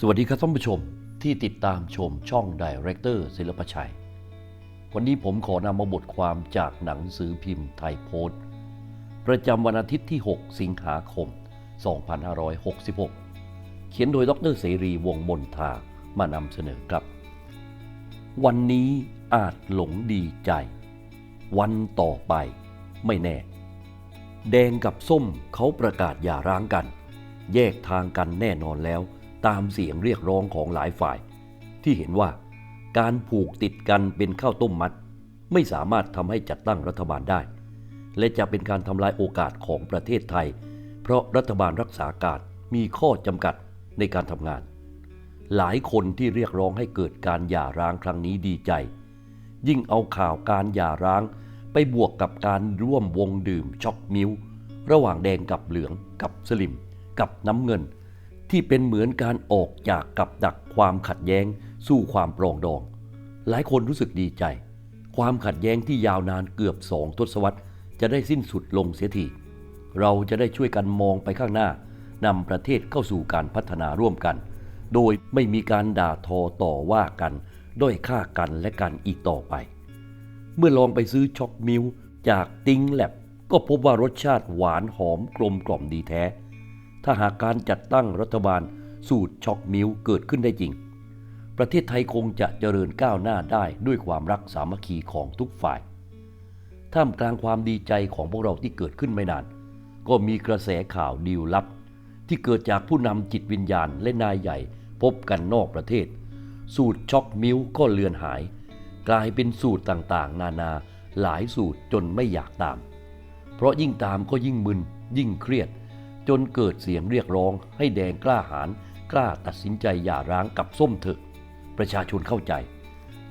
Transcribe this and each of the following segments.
สวัสดีครับท่านผู้ชมที่ติดตามชมช่องดีเรคเตอร์ศิลปชัย วันนี้ผมขอนำมาบทความจากหนังสือพิมพ์ไทยโพสต์ประจำวันอาทิตย์ที่ 6 สิงหาคม 2566 เขียนโดยดรเสรีวงมนทามานำเสนอครับ วันนี้อาจหลงดีใจ วันต่อไปไม่แน่ แดงกับส้มเขาประกาศหย่าร้างกัน แยกทางกันแน่นอนแล้ว ตามเสียงเรียกร้องของหลายฝ่าย ที่เห็นว่าการผูกติดกันเป็นข้าวต้มมัด ไม่สามารถทำให้จัดตั้งรัฐบาลได้ และจะเป็นการทำลายโอกาสของประเทศไทย เพราะรัฐบาลรักษาการมีข้อจำกัดในการทำงาน หลายคนที่เรียกร้องให้เกิดการหย่าร้างครั้งนี้ดีใจ ยิ่งเอาข่าวการหย่าร้างไปบวกกับการร่วมวงดื่มช็อกมิวระหว่างแดงกับเหลืองกับสลิม กับน้ำเงิน ที่เป็นเหมือนการออกจากกับดักความขัดแย้ง สู่ความปรองดอง หลายคนรู้สึกดีใจ ความขัดแย้งที่ยาวนานเกือบสองทศวรรษ จะได้สิ้นสุดลงเสียทีเราจะได้ช่วยกันมองไปข้างหน้านำประเทศเข้าสู่การพัฒนาร่วมกัน โดยไม่มีการด่าทอต่อว่ากัน ด้อยค่ากันและกันอีกต่อไป เมื่อลองไปซื้อช็อกมิลจากติงแลบก็พบว่ารสชาติหวานหอมกลมกล่อมดีแท้ ถ้าหากการจัดตั้งรัฐบาลสูตรช็อกมิลเกิดขึ้นได้จริง ประเทศไทยคงจะเจริญก้าวหน้าได้ด้วยความรักสามัคคีของทุกฝ่าย ท่ามกลางความดีใจของพวกเราที่เกิดขึ้นไม่นาน ก็มีกระแสข่าวดีลลับ ที่เกิดจากผู้นำจิตวิญญาณและนายใหญ่ พบกันนอกประเทศ สูตรช็อกมิลก็เลือนหาย กลายเป็นสูตรต่างๆ นานาหลายสูตรจนไม่อยากตาม เพราะยิ่งตามก็ยิ่งมึนยิ่งเครียด จนเกิดเสียงเรียกร้องให้แดงกล้าหาญกล้าตัดสินใจหย่าร้างกับส้มเถอะ ประชาชนเข้าใจ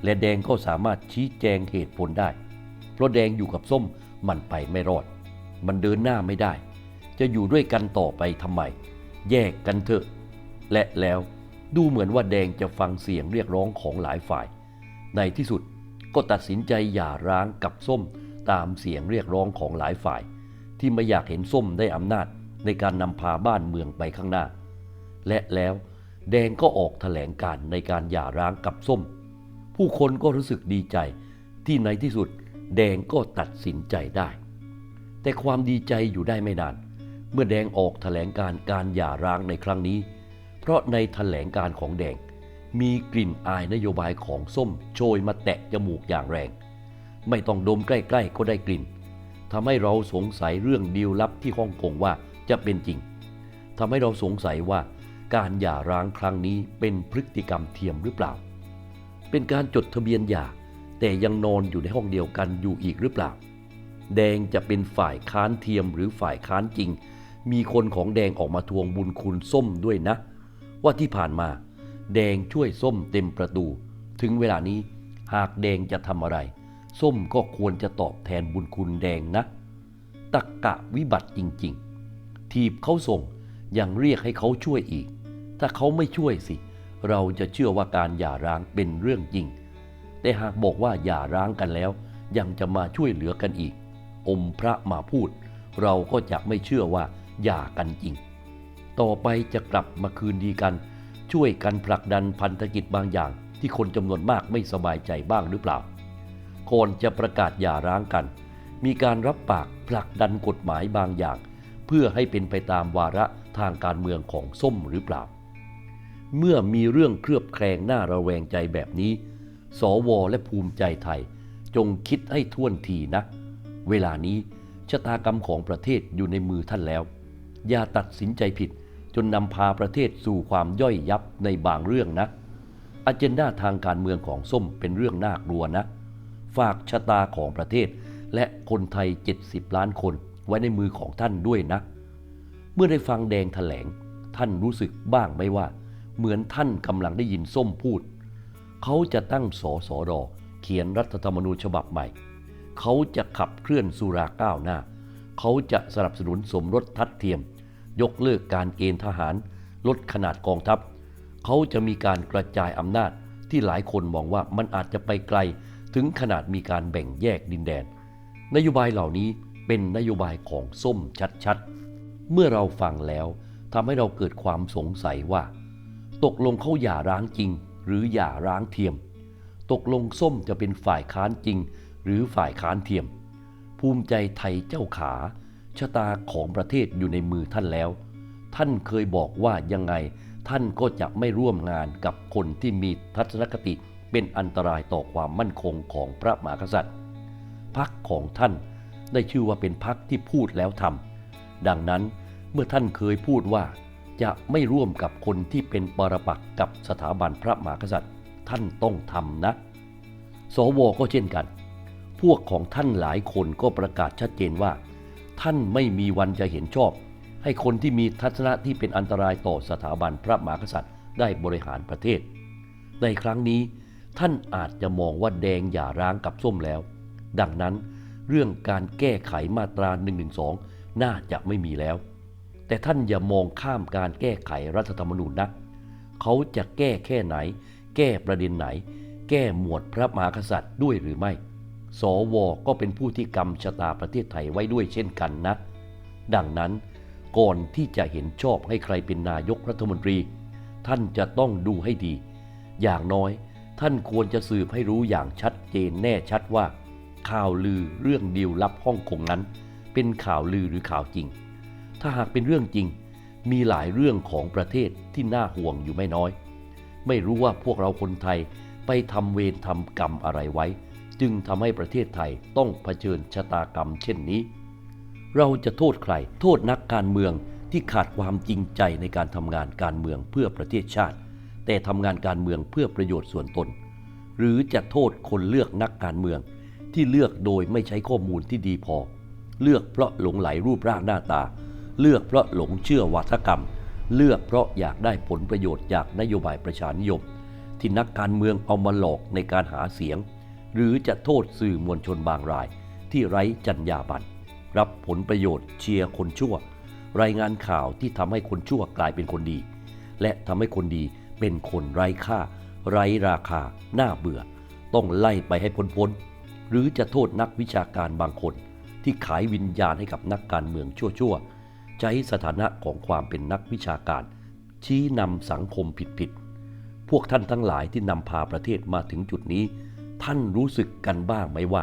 และแดงก็สามารถชี้แจงเหตุผลได้ เพราะแดงอยู่กับส้มมันไปไม่รอด มันเดินหน้าไม่ได้ จะอยู่ด้วยกันต่อไปทำไม แยกกันเถอะ และแล้วดูเหมือนว่าแดงจะฟังเสียงเรียกร้องของหลายฝ่าย ในที่สุดก็ตัดสินใจหย่าร้างกับส้มตามเสียงเรียกร้องของหลายฝ่าย ที่ไม่อยากเห็นส้มได้อำนาจ ในการนำพาบ้านเมืองไปข้างหน้า และแล้วแดงก็ออกแถลงการในการหย่าร้างกับส้ม ผู้คนก็รู้สึกดีใจที่ในที่สุดแดงก็ตัดสินใจได้ แต่ความดีใจอยู่ได้ไม่นาน เมื่อแดงออกแถลงการการหย่าร้างในครั้งนี้ เพราะในแถลงการของแดงมีกลิ่นอายนโยบายของส้มโชยมาแตะจมูกอย่างแรง ไม่ต้องดมใกล้ ๆ ก็ได้กลิ่นทำให้เราสงสัยเรื่องดีลลับที่ฮ่องกงว่า จะเป็นจริงทำให้เราสงสัยว่าการหย่าร้างครั้งนี้เป็นพฤติกรรมเทียมหรือเปล่า เป็นการจดทะเบียนหย่าแต่ยังนอนอยู่ในห้องเดียวกันอยู่อีกหรือเปล่า แดงจะเป็นฝ่ายค้านเทียมหรือฝ่ายค้านจริง มีคนของแดงออกมาทวงบุญคุณส้มด้วยนะ ว่าที่ผ่านมา แดงช่วยส้มเต็มประตู ถึงเวลานี้หากแดงจะทำอะไร ส้มก็ควรจะตอบแทนบุญคุณแดงนะ ตักกะวิบัติจริง ๆ ทีบเขาส่งยังเรียกให้เขาช่วยอีก ถ้าเขาไม่ช่วยสิ เราจะเชื่อว่าการหย่าร้างเป็นเรื่องจริง แต่หากบอกว่าหย่าร้างกันแล้ว ยังจะมาช่วยเหลือกันอีก อมพระมาพูด เราก็จะไม่เชื่อว่าหย่ากันจริง ต่อไปจะกลับมาคืนดีกัน ช่วยกันผลักดันพันธกิจบางอย่าง ที่คนจำนวนมากไม่สบายใจบ้างหรือเปล่าก่อนจะประกาศหย่าร้างกัน มีการรับปากผลักดันกฎหมายบางอย่าง เพื่อให้เป็นไปตามวาระทางการเมืองของส้มหรือเปล่า เมื่อมีเรื่องเคลือบแคลงหน้าระแวงใจแบบนี้ สวและภูมิใจไทย จงคิดให้ท่วนทีนะ เวลานี้ชะตากรรมของประเทศอยู่ในมือท่านแล้ว อย่าตัดสินใจผิด จนนำพาประเทศสู่ความย่อยยับในบางเรื่องนะอเจนดาทางการเมืองของส้มเป็นเรื่องน่ากลัวนะ ฝากชะตาของประเทศและคนไทย 70 ล้านคน ไว้ในมือของท่านด้วยนะ เมื่อได้ฟังแดงแถลง ท่านรู้สึกบ้างไหมว่า เหมือนท่านกำลังได้ยินส้มพูด เขาจะตั้งสอสอรอเขียนรัฐธรรมนูญฉบับใหม่ เขาจะขับเคลื่อนสุราก้าวหน้า เขาจะสนับสนุนสมรสทัดเทียม ยกเลิกการเกณฑ์ทหาร ลดขนาดกองทัพ เขาจะมีการกระจายอำนาจที่หลายคนมองว่ามันอาจจะไปไกลถึงขนาดมีการแบ่งแยกดินแดน นโยบายเหล่านี้ เป็นนโยบายของส้มชัดๆ เมื่อเราฟังแล้วทำให้เราเกิดความสงสัยว่า ตกลงเขาหย่าร้างจริง หรือหย่าร้างเทียม ตกลงส้มจะเป็นฝ่ายค้านจริง หรือฝ่ายค้านเทียม ภูมิใจไทยเจ้าขาชะตาของประเทศอยู่ในมือท่านแล้ว ท่านเคยบอกว่ายังไงท่านก็จะไม่ร่วมงานกับคนที่มีทัศนคติเป็นอันตรายต่อความมั่นคงของพระมหากษัตริย์พักของท่าน ได้ชื่อว่าเป็นพักที่พูดแล้วทำดังนั้นเมื่อท่านเคยพูดว่า จะไม่ร่วมกับคนที่เป็นปรปักษ์กับสถาบันพระมหากษัตริย์ ท่านต้องทำนะ สวก็เช่นกัน พวกของท่านหลายคนก็ประกาศชัดเจนว่า ท่านไม่มีวันจะเห็นชอบ ให้คนที่มีทัศนะที่เป็นอันตรายต่อสถาบันพระมหากษัตริย์ ได้บริหารประเทศ ในครั้งนี้ท่านอาจจะมองว่าแดงอย่าร้างกับส้มแล้ว ดังนั้น เรื่องการแก้ไขมาตรา112น่าจะไม่มีแล้ว แต่ท่านอย่ามองข้ามการแก้ไขรัฐธรรมนูญนะ เขาจะแก้แค่ไหน แก้ประเด็นไหน แก้หมวดพระมหากษัตริย์ด้วยหรือไม่ สวก็เป็นผู้ที่กำชะตาประเทศไทยไว้ด้วยเช่นกันนะ ดังนั้นก่อนที่จะเห็นชอบให้ใครเป็นนายกรัฐมนตรี ท่านจะต้องดูให้ดี อย่างน้อยท่านควรจะสืบให้รู้อย่างชัดเจนแน่ชัดว่า ข่าวลือเรื่องดีลลับฮ่องกงนั้น เป็นข่าวลือหรือข่าวจริง ถ้าหากเป็นเรื่องจริง มีหลายเรื่องของประเทศที่น่าห่วงอยู่ไม่น้อย ไม่รู้ว่าพวกเราคนไทยไปทำเวรทำกรรมอะไรไว้ จึงทำให้ประเทศไทยต้องเผชิญชะตากรรมเช่นนี้ เราจะโทษใคร โทษนักการเมืองที่ขาดความจริงใจในการทำงานการเมืองเพื่อประเทศชาติ แต่ทำงานการเมืองเพื่อประโยชน์ส่วนตน หรือจะโทษคนเลือกนักการเมือง ที่เลือกโดยไม่ใช้ข้อมูลที่ดีพอ เลือกเพราะหลงไหลรูปร่างหน้าตา เลือกเพราะหลงเชื่อวัฒกรรม เลือกเพราะอยากได้ผลประโยชน์จากนโยบายประชานิยม ที่นักการเมืองเอามาหลอกในการหาเสียง หรือจะโทษสื่อมวลชนบางราย ที่ไร้จรรยาบรรณรับผลประโยชน์เชียร์คนชั่ว รายงานข่าวที่ทำให้คนชั่วกลายเป็นคนดี และทำให้คนดีเป็นคนไร้ค่า ไร้ราคา น่าเบื่อ ต้องไล่ไปให้พ้น หรือจะโทษนักวิชาการบางคน ที่ขายวิญญาณให้กับนักการเมืองชั่วๆ ใช้สถานะของความเป็นนักวิชาการ ชี้นำสังคมผิดๆ พวกท่านทั้งหลายที่นำพาประเทศมาถึงจุดนี้ ท่านรู้สึกกันบ้างไหมว่า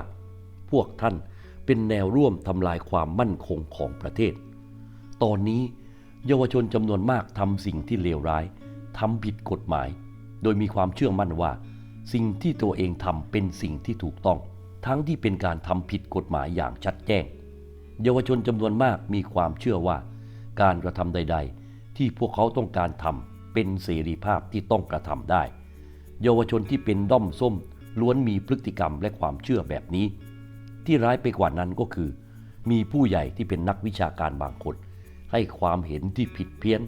พวกท่านเป็นแนวร่วมทำลายความมั่นคงของประเทศ ตอนนี้เยาวชนจำนวนมากทำสิ่งที่เลวร้ายทำผิดกฎหมาย โดยมีความเชื่อมั่นว่า สิ่งที่ตัวเองทำเป็นสิ่งที่ถูกต้อง ทั้งที่เป็นการทำผิดกฎหมายอย่างชัดแจ้ง เยาวชนจำนวนมากมีความเชื่อว่า การกระทำใด ๆ ที่พวกเขาต้องการทำเป็นเสรีภาพที่ต้องกระทำได้ เยาวชนที่เป็นด้อมส้มล้วนมีพฤติกรรมและความเชื่อแบบนี้ ที่ร้ายไปกว่านั้นก็คือ มีผู้ใหญ่ที่เป็นนักวิชาการบางคนให้ความเห็นที่ผิดเพี้ยน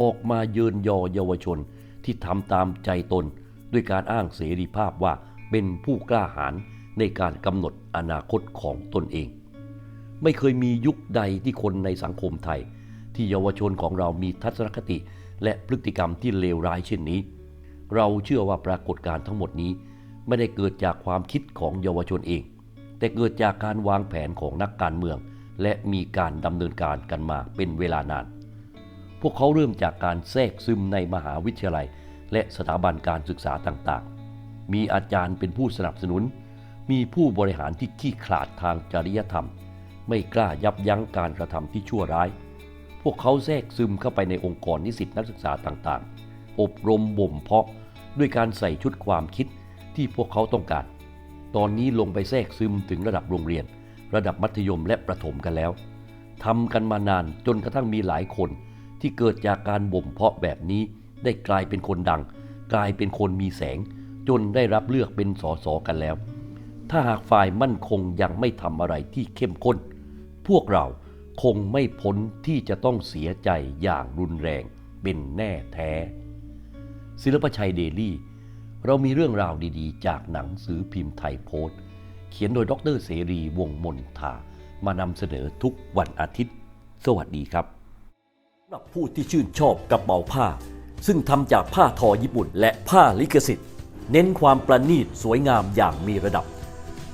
ออกมาเยินยอเยาวชนที่ทำตามใจตน ด้วยการอ้างเสรีภาพว่าเป็นผู้กล้าหาญ ในการกำหนดอนาคตของตนเอง ไม่เคยมียุคใดที่คนในสังคมไทย ที่เยาวชนของเรามีทัศนคติและพฤติกรรมที่เลวร้ายเช่นนี้ เราเชื่อว่าปรากฏการณ์ทั้งหมดนี้ ไม่ได้เกิดจากความคิดของเยาวชนเอง แต่เกิดจากการวางแผนของนักการเมือง และมีการดำเนินการกันมาเป็นเวลานาน พวกเขาเริ่มจากการแทรกซึมในมหาวิทยาลัย และสถาบันการศึกษาต่างๆ มีอาจารย์เป็นผู้สนับสนุน มีผู้บริหารที่ขี้ขลาดทางจริยธรรม ไม่กล้ายับยั้งการกระทำที่ชั่วร้าย พวกเขาแทรกซึมเข้าไปในองค์กรนิสิตนักศึกษาต่างๆ อบรมบ่มเพาะด้วยการใส่ชุดความคิดที่พวกเขาต้องการ ตอนนี้ลงไปแทรกซึมถึงระดับโรงเรียน ระดับมัธยมและประถมกันแล้วทำกันมานานจนกระทั่งมีหลายคน ที่เกิดจากการบ่มเพาะแบบนี้ได้กลายเป็นคนดัง กลายเป็นคนมีแสง จนได้รับเลือกเป็นสสกันแล้ว ถ้าหากฝ่ายมั่นคงยังไม่ทำอะไรที่เข้มข้น พวกเราคงไม่พ้นที่จะต้องเสียใจอย่างรุนแรงเป็นแน่แท้ ศิลปชัยเดลี่ เรามีเรื่องราวดีๆ จากหนังสือพิมพ์ไทยโพสต์ เขียนโดยดรเสรีวงมนทามานำเสนอทุกวันอาทิตย์ สวัสดีครับสำหรับผู้ที่ชื่นชอบกระเป๋าผ้า ซึ่งทำจากผ้าทอญี่ปุ่นและผ้าลิขสิทธิ์ เน้นความประณีตสวยงามอย่างมีระดับ